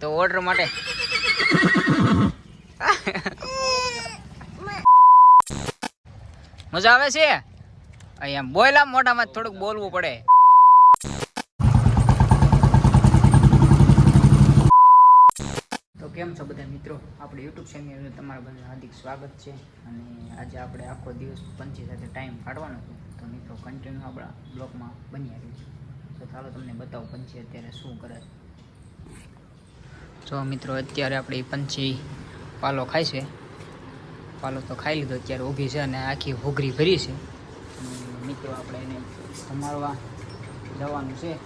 તો ઓર્ડર માટે. મજા આવે છે? અહીંયા બોયલા મોઢામાં થોડુંક બોલવું પડે. તો કેમ છો બધા મિત્રો? આપણે યુટ્યુબ ચેનલ તમારા બધા હાર્દિક સ્વાગત છે. અને આજે આપણે આખો દિવસ પંચી સાથે ટાઈમ કાઢવાનો છે. તો મિત્રો કન્ટિન્યુ આપણા બ્લોગમાં બની આવ્યું છે તો ચાલો તમને બતાવું પંચી અત્યારે શું કરે છે. જો મિત્રો, અત્યારે આપણે પંછી પાલો ખાય છે. પાલો તો ખાઈ લીધો, અત્યારે ઊભી છે અને આખી હોગરી ભરી છે. મિત્રો, આપણે એને સમારવા જવાનું છે.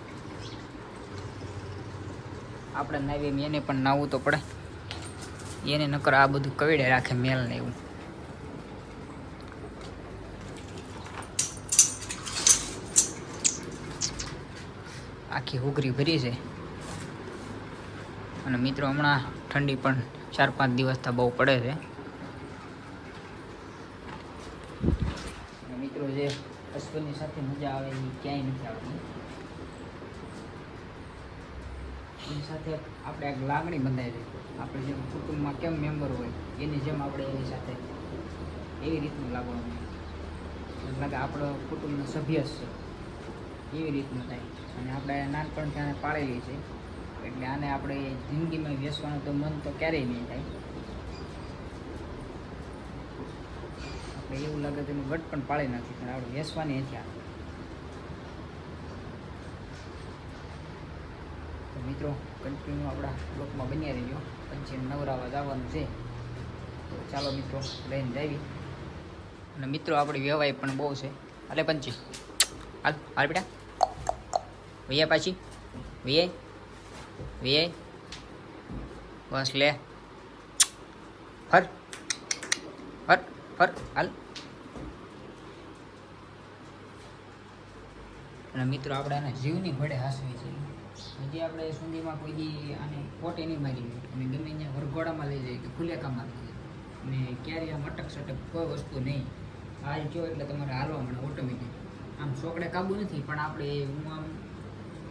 આપણે નાવીએ એને પણ નાવું તો પડે. એને નકર આ બધું કવિડે રાખે મેલ ને એવું. આખી હોગરી ભરી છે. અને મિત્રો, હમણાં ઠંડી પણ ચાર પાંચ દિવસથી બહુ પડે છે. મિત્રો, જે અશ્વની સાથે મજા આવે એ ક્યાંય નથી આવતી. એની સાથે આપણે એક લાગણી બંધાઈ છે. આપણે જેમ કુટુંબમાં કેમ મેમ્બર હોય, એની જેમ આપણે એની સાથે એવી રીતનું લાગવાનું એટલે કે આપણો કુટુંબનો સભ્ય છે. એવી રીતનું થાય. અને આપણે નાનપણથી આને પાળેલી છે. એટલે આને આપણે જિંદગીમાં વ્યસવાનું તો મન તો ક્યારેય નહીં થાય. આપણે એવું લાગે તો એનું ગટ પણ પાળી નાખી પણ આપણે વ્યસવાની નથી તો મિત્રો કન્ટિન્યુ આપણા બ્લોકમાં બન્યા રહીજો. પછી નવરાવા જવાનું છે. તો ચાલો મિત્રો, લઈને જાવી. અને મિત્રો, આપણી વ્યવહાર પણ બહુ છે. અલે પંચી. હાલ હાલ બેટા. ભૈયા પાછી. વૈયાય વૈયાય બસ લે. ફર ફર ફર હાલ. અને મિત્રો, આપણે આને જીવની વડે હાસવી છે. હજી આપણે સુંદીમાં કોઈ દી આને કોટે નહીં મારી અને ગમે ત્યાં વરઘોડામાં લઈ જાય કે ખુલેકામાં લઈ જાય. અને ક્યારેય આમ અટક સટક કોઈ વસ્તુ નહીં. હાલ જો એટલે તમારે હાલવા મળે ઓટોમેટિક આમ છોકડે કાબુ નથી, પણ આપણે હું આમ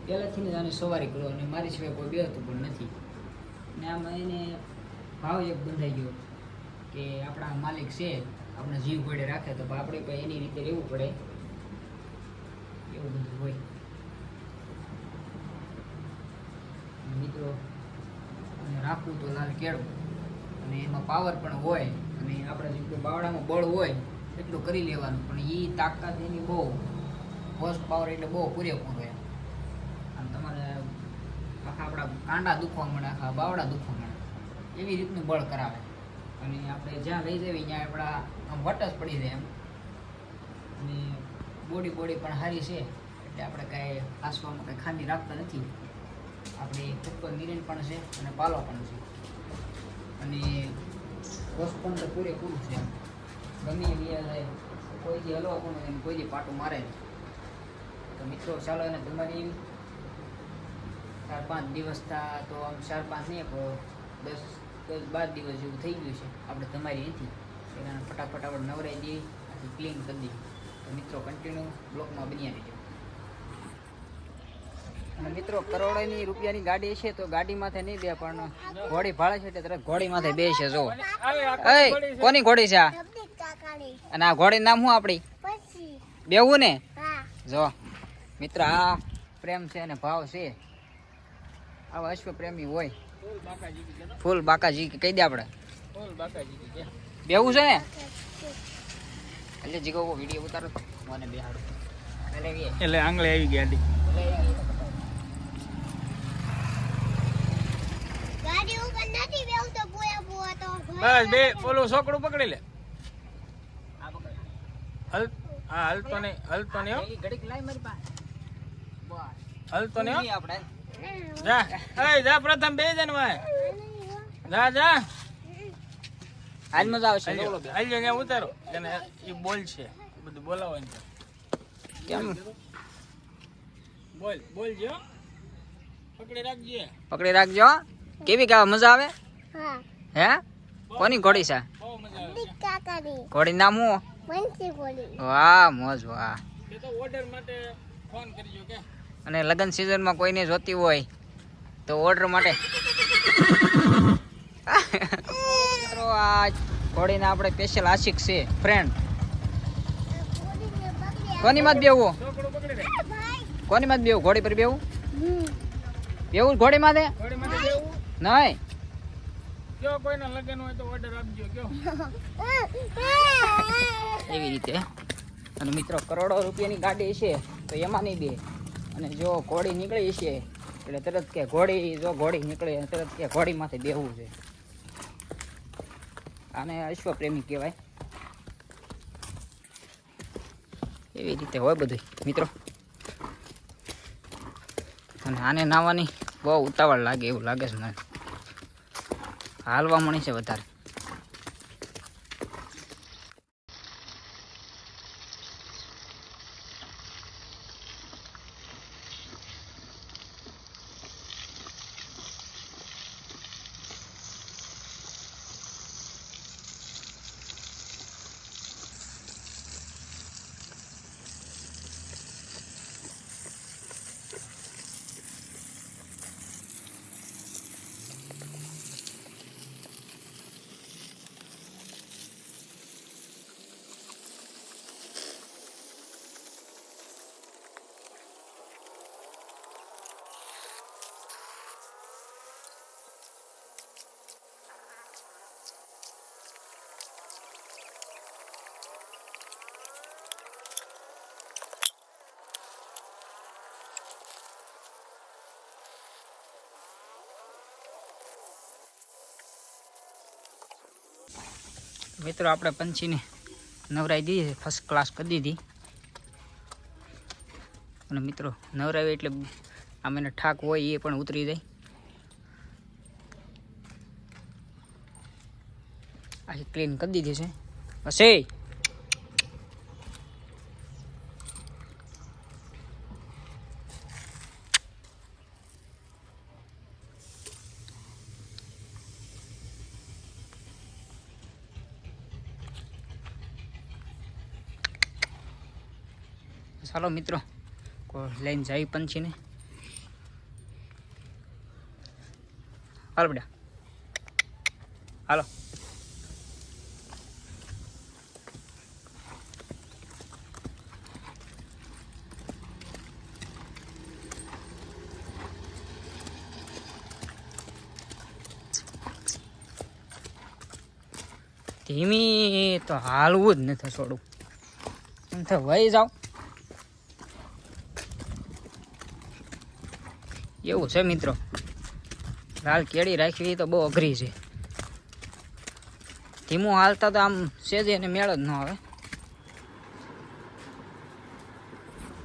પહેલાંથી જ આને સવારી કરો અને મારી સિવાય કોઈ બેહતું પણ નથી. ને આમાં એને ભાવ એક બંધાઈ ગયો કે આપણા માલિક છે, આપણે જીવ ઘોડે રાખે તો આપણે પણ એની રીતે રહેવું પડે. એવું બધું હોય. મિત્રો, અને રાખવું તો લાલ કેળવું અને એમાં પાવર પણ હોય અને આપણે કે બાવડામાં બળ હોય એટલું કરી લેવાનું. પણ એ તાકાત એની બહુ હોર્સ પાવર એટલે બહુ પૂરેપૂરો એમ. તમારે આખા આપણા કાંડા દુખવા મળે, આખા બાવડા દુખવા મળે. એવી રીતનું બળ કરાવે. અને આપણે જ્યાં લઈ જઈએ ત્યાં આપણા આમ વટ જ પડી જાય એમ. અને બોડી બોડી પણ સારી છે. એટલે આપણે કાંઈ હાંસવામાં કાંઈ ખામી રાખતા નથી. આપણે ઉપર નિરીન પણ છે અને પાલો પણ છે. અને રસ પણ તો પૂરેપૂરું છે ગમે જાય કોઈ દી હલવા પણ કોઈ દી પાટું મારે તો મિત્રો, ચાલો એને તમારી ચાર પાંચ દિવસ થા તો આમ ચાર પાંચ નહીં પણ દસ દસ બાર દિવસ જેવું થઈ ગયું છે. આપણે તમારી નથી એના ફટાફટ આપણે નવરાઈ દઈએ આથી ક્લીન કરી દઈએ. તો મિત્રો કન્ટિન્યુ બ્લોકમાં બન્યા રહીજો અને મિત્રો કરોડોની રૂપિયાની ગાડી છે તો ગાડી માથે નહીં બે પણ ઘોડી ભાડે છે એટલે તરત ઘોડી માથે બે છે જો એ કોની ઘોડી છે આ? અને આ ઘોડી નામ શું આપણી બેવું ને જો મિત્ર આ પ્રેમ છે અને ભાવ છે. આવા અશ્વ પ્રેમી હોય. ફૂલ બાકાજી કે કહી દે આપણે. બેવું છે ને? એટલે જીગો વીડિયો ઉતારો મને બેહાડો. એટલે એ એટલે આંગળે આવી. ગાડી ઉપર નથી બેવું તો પોયા પોવા તો બસ બે ઓલું છોકડું પકડી લે. આ હલ હા હલતો નહીં હલતો નહીં હલતો નહીં આપણે. જા. એ જા પ્રથમ બે જણ ભાઈ જા જા. આજ મજા આવશે. હાલ્યો ત્યાં ઉતારો. એને એ બોલ છે. બધું બોલાવવાનું છે. કેમ? બોલ બોલ જો. પકડી રાખજે. પકડી રાખજો. હો. કેવી કેવા મજા આવે? હે. કોની ઘોડી છે? મજા આવે દીક ઘોડી નામ હું વાહ મોજ વાહ. ઓર્ડર માટે ફોન કરજો કે. અને લગ્ન સિઝનમાં કોઈને જોતી હોય તો ઓર્ડર માટે. મિત્રો આ ઘોડીને આપણે સ્પેશિયલ આશિક છે ફ્રેન્ડ કોની માં બેવું કોની માં બેવું ઘોડી પર બેવું બેવું ઘોડી માં નહીં. એવી રીતે. અને મિત્રો કરોડો રૂપિયાની ગાડી છે તો એમાં નહીં બે અને જો ઘોડી નીકળી છે, એટલે તરત કે ઘોડી, જો ઘોડી નીકળે, તરત કે ઘોડીમાંથી માથે બેહવું છે. આને અશ્વપ્રેમી કહેવાય. એવી રીતે હોય બધું મિત્રો. અને આને નાવાની બહુ ઉતાવળ લાગે એવું લાગે છે મને. હાલવા મળી છે વધારે. મિત્રો, આપણે પંછીને નવરાઈ દીધી ફર્સ્ટ ક્લાસ કરી દીધી. અને મિત્રો, નવરાવી એટલે આમ એને ઠાક હોય એ પણ ઉતરી જાય. આખી ક્લીન કરી દીધી છે. બસ ચાલો મિત્રો. લઈને જાય પંછીને હાલો બેટા. હાલો. ધીમી તો હાલવું જ નથી એમ થાય વહી જાઓ. એવું છે મિત્રો. લાલ કેળી રાખવી તો બહુ અઘરી છે. ધીમું હાલતા તો આમ સેજે એને મેળ જ ન આવે.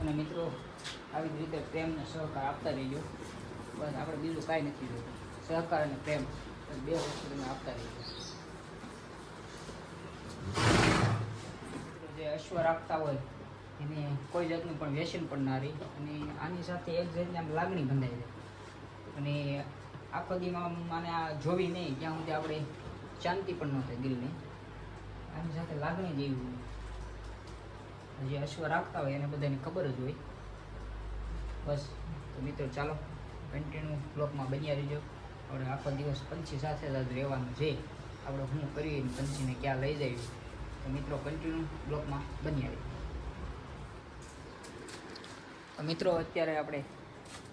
અને મિત્રો, આવી જ રીતે પ્રેમને સહકાર આપતા રહીજો. બસ આપણે બીજું કાંઈ નથી જોતું. સહકાર અને પ્રેમ બે વસ્તુ તમે આપતા રહીજો. જે અશ્વ રાખતા હોય એને કોઈ જાતનું પણ વ્યસન પણ ના રહે. અને આની સાથે એક જાતની આમ લાગણી બંધાઈ જાય. અને આખો દીમાં માને આ જોવી નહીં, ત્યાં સુધી આપણે શાંતિ પણ ન થાય દિલની. આની સાથે લાગણી જેવી જે અશ્વ રાખતા હોય એને બધાને ખબર જ હોય. બસ, તો મિત્રો ચાલો કન્ટિન્યુ બ્લોકમાં બન્યા રહીજો. આપણે આખો દિવસ પંછી સાથે જ રહેવાનું છે. આપણે શું કરીએ પંછીને ક્યાં લઈ જઈએ. તો મિત્રો કન્ટિન્યુ બ્લોકમાં બન્યા રહીજો. તો મિત્રો, અત્યારે આપણે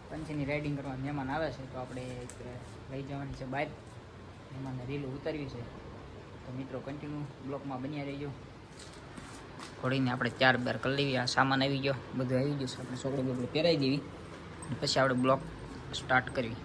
પંચની રાઇડિંગ કરવા મહેમાન આવે છે, તો આપણે લઈ જવાની છે બાઇક મહેમાનને રીલ ઉતારવી છે. તો મિત્રો કન્ટિન્યુ બ્લોકમાં બન્યા રહીજો. ઘોડીને આપણે ચાર બાર કરી લેવી, આ સામાન આવી ગયો, બધું આવી ગયું છે. આપણે છોકરો બોકડું પહેરાવી દેવી. પછી આપણે બ્લોક સ્ટાર્ટ કરવી.